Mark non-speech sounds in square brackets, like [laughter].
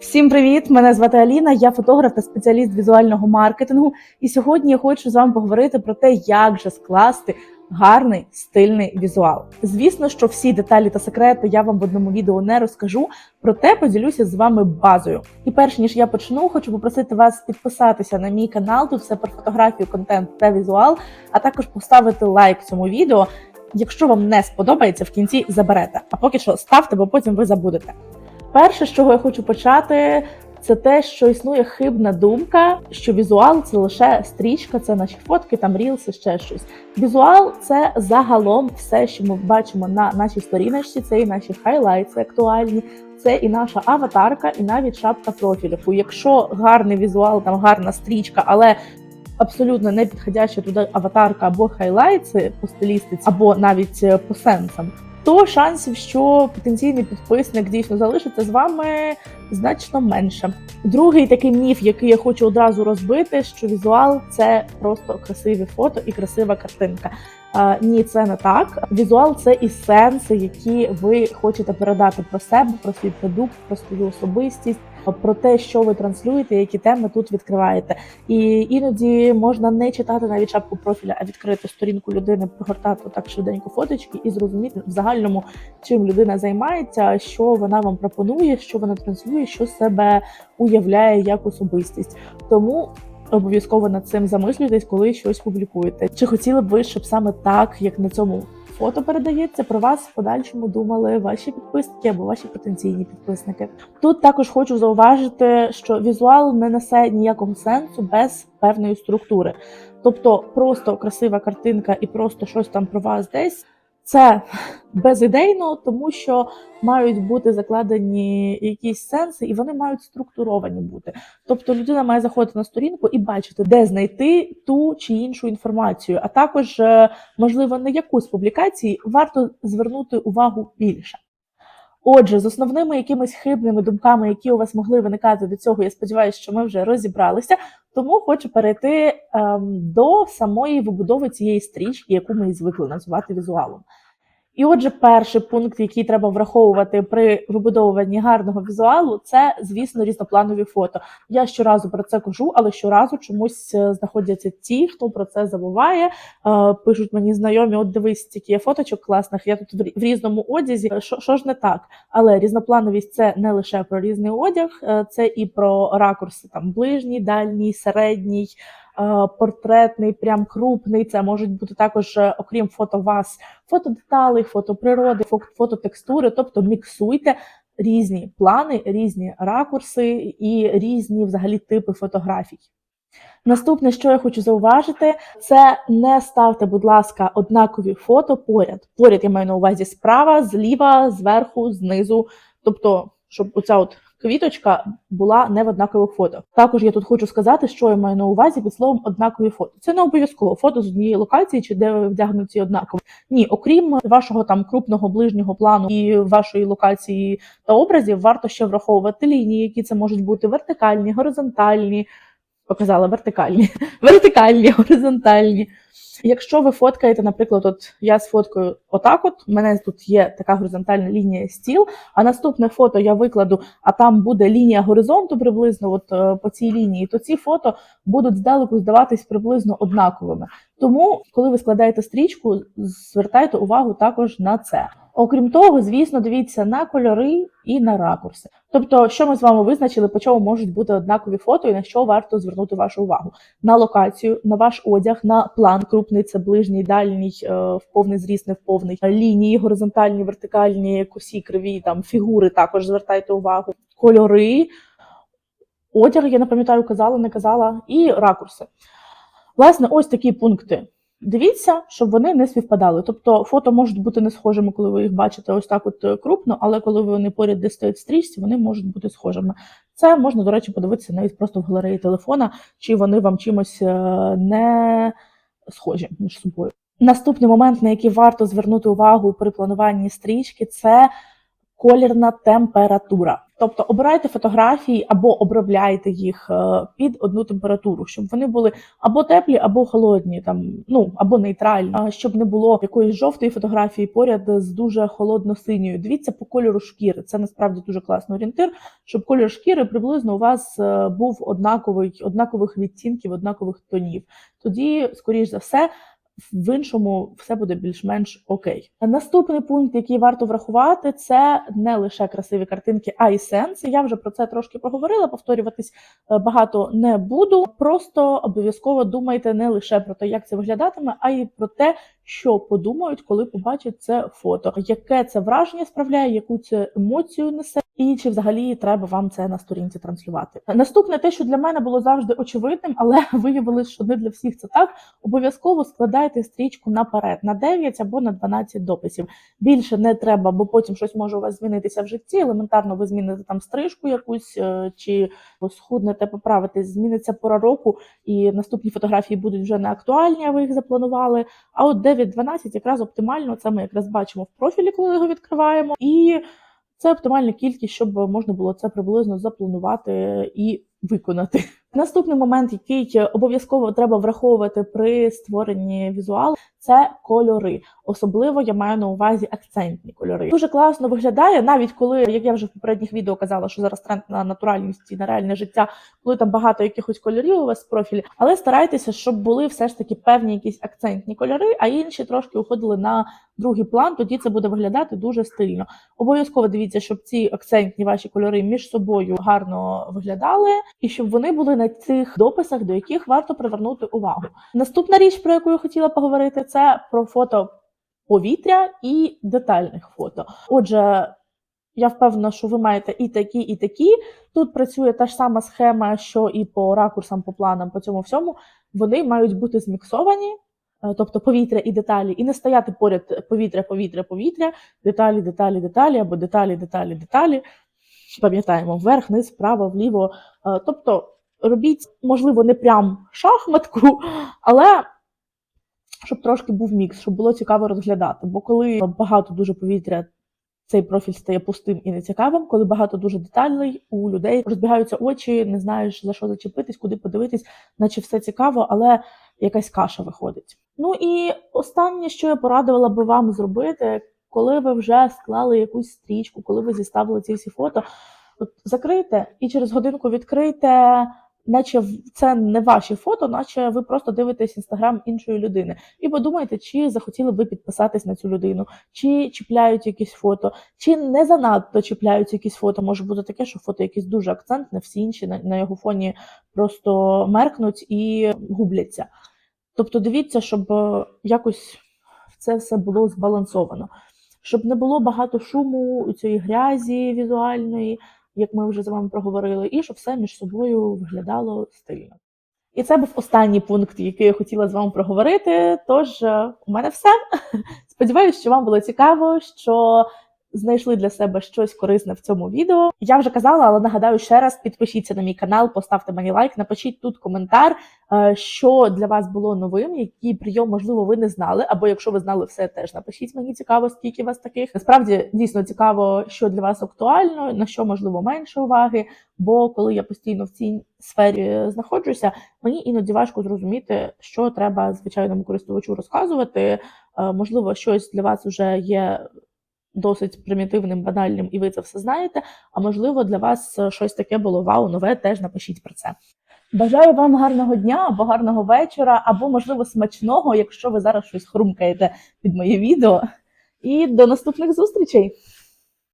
Всім привіт! Мене звати Аліна, я фотограф та спеціаліст візуального маркетингу. І сьогодні я хочу з вами поговорити про те, як же скласти гарний стильний візуал. Звісно, що всі деталі та секрети я вам в одному відео не розкажу, проте поділюся з вами базою. І перш ніж я почну, хочу попросити вас підписатися на мій канал. Тут все про фотографію, контент та візуал, а також поставити лайк цьому відео. Якщо вам не сподобається, в кінці заберете. А поки що ставте, бо потім ви забудете. Перше, з чого я хочу почати, це те, що існує хибна думка, що візуал це лише стрічка, це наші фотки, там рілси, ще щось. Візуал це загалом все, що ми бачимо на нашій сторіночці. Це і наші хайлайти актуальні, це і наша аватарка, і навіть шапка профілю. Якщо гарний візуал, там гарна стрічка, але абсолютно не підходяща туди аватарка або хайлайти по стилістиці, або навіть е, по сенсам. То шансів, що потенційний підписник дійсно залишиться з вами значно менше. Другий такий міф, який я хочу одразу розбити, що візуал це просто красиві фото і красива картинка. А, ні, це не так. Візуал це і сенси, які ви хочете передати про себе, про свій продукт, про свою особистість, про те, що ви транслюєте, які теми тут відкриваєте. І іноді можна не читати навіть шапку профіля, а відкрити сторінку людини, прогортати так швиденько фоточки і зрозуміти в загальному, чим людина займається, що вона вам пропонує, що вона транслює, що себе уявляє як особистість. Тому обов'язково над цим замислюйтесь, коли щось публікуєте. Чи хотіли б ви, щоб саме так, як на цьому фото передається, про вас в подальшому думали ваші підписники або ваші потенційні підписники? Тут також хочу зауважити, що візуал не несе ніякого сенсу без певної структури. Тобто, просто красива картинка і просто щось там про вас десь. Це безідейно, тому що мають бути закладені якісь сенси, і вони мають структуровані бути. Тобто людина має заходити на сторінку і бачити, де знайти ту чи іншу інформацію, а також, е, можливо, на яку з публікацій варто звернути увагу більше. Отже, з основними якимись хибними думками, які у вас могли виникати до цього, я сподіваюся, що ми вже розібралися. Тому хочу перейти ем, до самої вибудови цієї стрічки, яку ми звикли називати візуалом. І отже, перший пункт, який треба враховувати при вибудовуванні гарного візуалу, це, звісно, різнопланові фото. Я щоразу про це кажу, але щоразу чомусь е, знаходяться ті, хто про це забуває. Е, пишуть мені знайомі, от дивись, стільки є фоточок класних. Я тут в різному одязі. Що, що ж не так? Але різноплановість це не лише про різний одяг, е, це і про ракурси там ближній, дальній, середній. Портретний, прям крупний. Це можуть бути також, окрім фото вас, фото деталей, фото природи, фото текстури. Тобто міксуйте різні плани, різні ракурси і різні взагалі типи фотографій. Наступне, що я хочу зауважити, це не ставте, будь ласка, однакові фото поряд. Поряд я маю на увазі справа, зліва, зверху, знизу. Тобто, щоб оця от квіточка була не в однакових фото. Також я тут хочу сказати, що я маю на увазі під словом однакові фото. Це не обов'язково фото з однієї локації, чи де ви вдягнуті однаково. Ні, окрім вашого там крупного ближнього плану і вашої локації та образів, варто ще враховувати лінії, які це можуть бути вертикальні, горизонтальні. Показала вертикальні, [laughs] вертикальні, горизонтальні. Якщо ви фоткаєте, наприклад, от я сфоткаю отак, от у мене тут є така горизонтальна лінія стіл, а наступне фото я викладу, а там буде лінія горизонту приблизно от е, по цій лінії, то ці фото будуть здалеку здаватись приблизно однаковими. Тому, коли ви складаєте стрічку, звертайте увагу також на це. Окрім того, звісно, дивіться на кольори і на ракурси. Тобто, що ми з вами визначили, по чому можуть бути однакові фото, і на що варто звернути вашу увагу: на локацію, на ваш одяг, на план крупний, це ближній, дальній, е, в повний зріст, не в повний, лінії, горизонтальні, вертикальні, косі, криві, там фігури також звертайте увагу, кольори, одяг, я не пам'ятаю, казала, не казала, і ракурси. Власне, ось такі пункти. Дивіться, щоб вони не співпадали. Тобто фото можуть бути не схожими, коли ви їх бачите ось так от е, крупно, але коли вони поряд де стоять стрічці, вони можуть бути схожими. Це можна, до речі, подивитися навіть просто в галереї телефона, чи вони вам чимось е, не схожі між собою. Наступний момент, на який варто звернути увагу при плануванні стрічки, це колірна температура. Тобто обирайте фотографії або обробляйте їх е, під одну температуру, щоб вони були або теплі, або холодні, там ну або нейтральні, щоб не було якоїсь жовтої фотографії поряд з дуже холодно-синьою. Дивіться по кольору шкіри. Це насправді дуже класний орієнтир, щоб колір шкіри приблизно у вас е, був однаковий, однакових відтінків, однакових тонів. Тоді, скоріш за все. В іншому все буде більш-менш окей. Наступний пункт, який варто врахувати, це не лише красиві картинки, а й сенс. Я вже про це трошки проговорила. Повторюватись е, багато не буду. Просто обов'язково думайте не лише про те, як це виглядатиме, а й про те, що подумають, коли побачать це фото, яке це враження справляє, яку це емоцію несе, і чи взагалі треба вам це на сторінці транслювати. Наступне, те, що для мене було завжди очевидним, але [laughs] виявилось, що не для всіх це так. Обов'язково складайте стрічку наперед на 9 або на 12 дописів. Більше не треба, бо потім щось може у вас змінитися в житті. Елементарно, ви зміните там стрижку якусь е, чи схуднете, поправитесь, зміниться пора року, і наступні фотографії будуть вже не актуальні, а ви їх запланували. А от 9-12 якраз оптимально. Це ми якраз бачимо в профілі, коли його відкриваємо. І це оптимальна кількість, щоб можна було це приблизно запланувати і виконати. Наступний момент, який обов'язково треба враховувати при створенні візуалу, це кольори. Особливо я маю на увазі акцентні кольори. Дуже класно виглядає, навіть коли, як я вже в попередніх відео казала, що зараз тренд на натуральність і на реальне життя, коли там багато якихось кольорів у вас в профілі, але старайтеся, щоб були все ж таки певні якісь акцентні кольори, а інші трошки уходили на другий план. Тоді це буде виглядати дуже стильно. Обов'язково дивіться, щоб ці акцентні ваші кольори між собою гарно виглядали, і щоб вони були на цих дописах, до яких варто привернути увагу. Наступна річ, про яку я хотіла поговорити, це про фото повітря і детальних фото. Отже, я впевнена, що ви маєте і такі, і такі. Тут працює та ж сама схема, що і по ракурсам, по планам, по цьому всьому. Вони мають бути зміксовані, е, тобто повітря і деталі, і не стояти поряд повітря, повітря, повітря, деталі, деталі, деталі або деталі, деталі, деталі. Пам'ятаємо, вверх, вниз, вправо, вліво. Е, Тобто робіть, можливо, не прям шахматку, [laughs] але щоб трошки був мікс, щоб було цікаво розглядати. Бо коли багато дуже повітря, цей профіль стає пустим і нецікавим. Коли багато дуже деталей, у людей розбігаються очі, не знаєш за що зачепитись, куди подивитись, наче все цікаво, але якась каша виходить. Ну і останнє, що я порадувала би вам зробити, коли ви вже склали якусь стрічку, коли ви зіставили ці всі фото, от закрийте і через годинку відкрийте наче це не ваші фото, наче ви просто дивитесь інстаграм іншої людини. І подумайте, чи захотіли б ви підписатись на цю людину, чи чіпляють якісь фото, чи не занадто чіпляють якісь фото. Може бути таке, що фото якесь дуже акцентне, всі інші на, його фоні просто меркнуть і губляться. Тобто дивіться, щоб е, якось це все було збалансовано, щоб не було багато шуму, цієї грязі візуальної як ми вже з вами проговорили, і щоб все між собою виглядало стильно. І це був останній пункт, який я хотіла з вами проговорити. Тож е, у мене все. [laughs] Сподіваюсь, що вам було цікаво, що знайшли для себе щось корисне в цьому відео. Я вже казала, але нагадаю ще раз: підпишіться на мій канал, поставте мені лайк, напишіть тут коментар, е, що для вас було новим, який прийом, можливо, ви не знали, або якщо ви знали все, теж напишіть мені цікаво, скільки вас таких. Насправді дійсно цікаво, що для вас актуально, на що можливо менше уваги. Бо коли я постійно в цій сфері знаходжуся, мені іноді важко зрозуміти, що треба звичайному користувачу розказувати. Е, Можливо, щось для вас вже є досить примітивним, банальним, і ви це все знаєте. А можливо, для вас е, щось таке було вау, нове, теж напишіть про це. Бажаю вам гарного дня або гарного вечора, або, можливо, смачного, якщо ви зараз щось хрумкаєте під моє відео. І до наступних зустрічей!